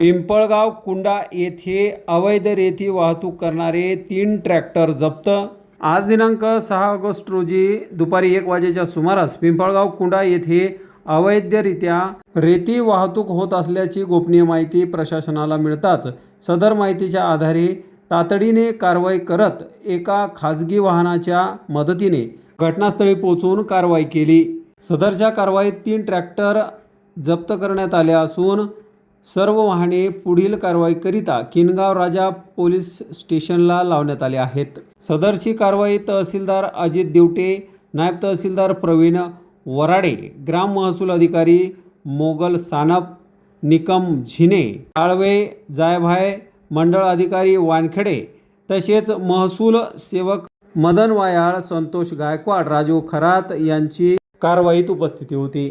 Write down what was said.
पिंपळगाव कुंडा येथे अवैध रेती वाहतूक करणारे तीन ट्रॅक्टर जप्त. आज दिनांक सहा ऑगस्ट रोजी दुपारी एक वाजेच्या सुमारास पिंपळगाव कुंडा येथे अवैधरित्या रेती वाहतूक होत असल्याची गोपनीय माहिती प्रशासनाला मिळताच सदर माहितीच्या आधारे तातडीने कारवाई करत एका खाजगी वाहनाच्या मदतीने घटनास्थळी पोहोचून कारवाई केली. सदरच्या कारवाईत तीन ट्रॅक्टर जप्त करण्यात आले असून सर्व वाहने पुढील कारवाईकरिता किनगाव राजा पोलीस स्टेशनला लावण्यात आले आहेत. सदरची कारवाई तहसीलदार अजित दिवटे नायब तहसीलदार प्रवीण वराडे ग्राम महसूल अधिकारी मोगल सानप निकम झिने काळवे जायभाय मंडळ अधिकारी वानखेडे तसेच महसूल सेवक मदन वायाळ संतोष गायकवाड राजू खरात यांची कारवाईत उपस्थिती होती.